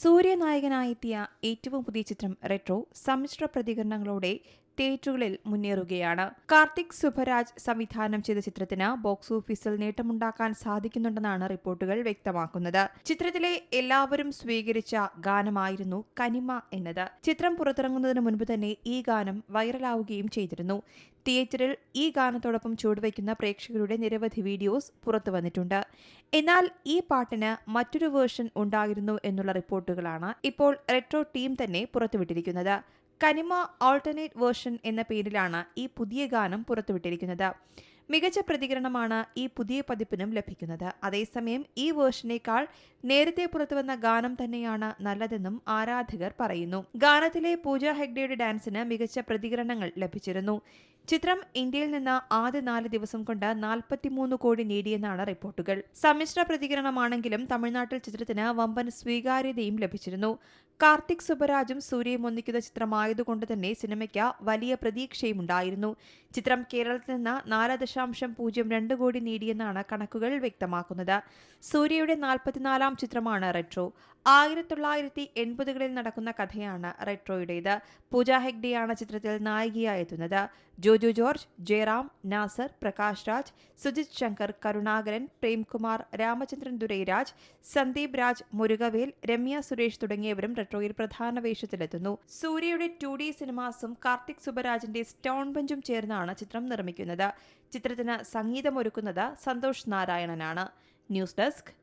സൂര്യനായകനായെത്തിയ ഏറ്റവും പുതിയ ചിത്രം റെട്രോ സമ്മിശ്ര പ്രതികരണങ്ങളോടെ തിയേറ്ററുകളിൽ മുന്നേറുകയാണ്. കാർത്തിക് സുഭരാജ് സംവിധാനം ചെയ്ത ചിത്രത്തിന് ബോക്സ് ഓഫീസിൽ നേട്ടമുണ്ടാക്കാൻ സാധിക്കുന്നുണ്ടെന്നാണ് റിപ്പോർട്ടുകൾ വ്യക്തമാക്കുന്നത്. ചിത്രത്തിലെ എല്ലാവരും സ്വീകരിച്ച ഗാനമായിരുന്നു കനിമ എന്നത്. ചിത്രം പുറത്തിറങ്ങുന്നതിന് മുൻപ് തന്നെ ഈ ഗാനം വൈറലാവുകയും ചെയ്തിരുന്നു. തിയേറ്ററിൽ ഈ ഗാനത്തോടൊപ്പം ചുവടുവയ്ക്കുന്ന പ്രേക്ഷകരുടെ നിരവധി വീഡിയോസ് പുറത്തു വന്നിട്ടുണ്ട്. എന്നാൽ ഈ പാട്ടിന് മറ്റൊരു വേർഷൻ ഉണ്ടായിരുന്നു എന്നുള്ള റിപ്പോർട്ടുകളാണ് ഇപ്പോൾ റെട്രോ ടീം തന്നെ പുറത്തുവിട്ടിരിക്കുന്നത്. കനിമ ഓൾട്ടർനേറ്റ് വേർഷൻ എന്ന പേരിലാണ് ഈ പുതിയ ഗാനം പുറത്തുവിട്ടിരിക്കുന്നത്. മികച്ച പ്രതികരണമാണ് ഈ പുതിയ പതിപ്പിനും ലഭിക്കുന്നത്. അതേസമയം ഈ വേർഷനേക്കാൾ നേരത്തെ പുറത്തുവന്ന ഗാനം തന്നെയാണ് നല്ലതെന്നും ആരാധകർ പറയുന്നു. ഗാനത്തിലെ പൂജ ഹെഗ്ഡെയുടെ ഡാൻസിന് മികച്ച പ്രതികരണങ്ങൾ ലഭിച്ചിരുന്നു. ചിത്രം ഇന്ത്യയിൽ നിന്ന് ആദ്യ നാല് ദിവസം കൊണ്ട് നാൽപ്പത്തിമൂന്ന് കോടി നേടിയെന്നാണ് റിപ്പോർട്ടുകൾ. സമ്മിശ്ര പ്രതികരണമാണെങ്കിലും തമിഴ്നാട്ടിൽ ചിത്രത്തിന് വമ്പൻ സ്വീകാര്യതയും ലഭിച്ചിരുന്നു. കാർത്തിക് സുബരാജും സൂര്യയും ഒന്നിക്കുന്ന ചിത്രമായതുകൊണ്ട് തന്നെ സിനിമയ്ക്ക് വലിയ പ്രതീക്ഷയും ഉണ്ടായിരുന്നു ചിത്രം കേരളത്തിൽ നിന്ന് നാല് ദശാംശം പൂജ്യം രണ്ട് കോടി നേടിയെന്നാണ് കണക്കുകൾ വ്യക്തമാക്കുന്നത്. സൂര്യയുടെ നാൽപ്പത്തിനാലാം ചിത്രമാണ് റെട്രോ ആയിരത്തി തൊള്ളായിരത്തി എൺപതുകളിൽ നടക്കുന്ന കഥയാണ് റെട്രോയുടേത്. പൂജ ഹെഗ്ഡെയാണ് ചിത്രത്തിൽ നായികയായെത്തുന്നത്. ജോജു ജോർജ് ജയറാം നാസർ പ്രകാശ് രാജ് സുജിത് ശങ്കർ കരുണാകരൻ പ്രേംകുമാർ രാമചന്ദ്രൻ ദുരൈരാജ് സന്ദീപ് രാജ് മുരുകവേൽ രമ്യ സുരേഷ് തുടങ്ങിയവരും റെട്രോയിൽ പ്രധാന വേഷത്തിലെത്തുന്നു. സൂര്യയുടെ ടു ഡി സിനിമാസും കാർത്തിക് സുബരാജിന്റെ സ്റ്റോൺ ബെഞ്ചും ചേർന്നാണ് ചിത്രം നിർമ്മിക്കുന്നത്. ചിത്രത്തിന് സംഗീതമൊരുക്കുന്നത് സന്തോഷ് നാരായണനാണ്. News desk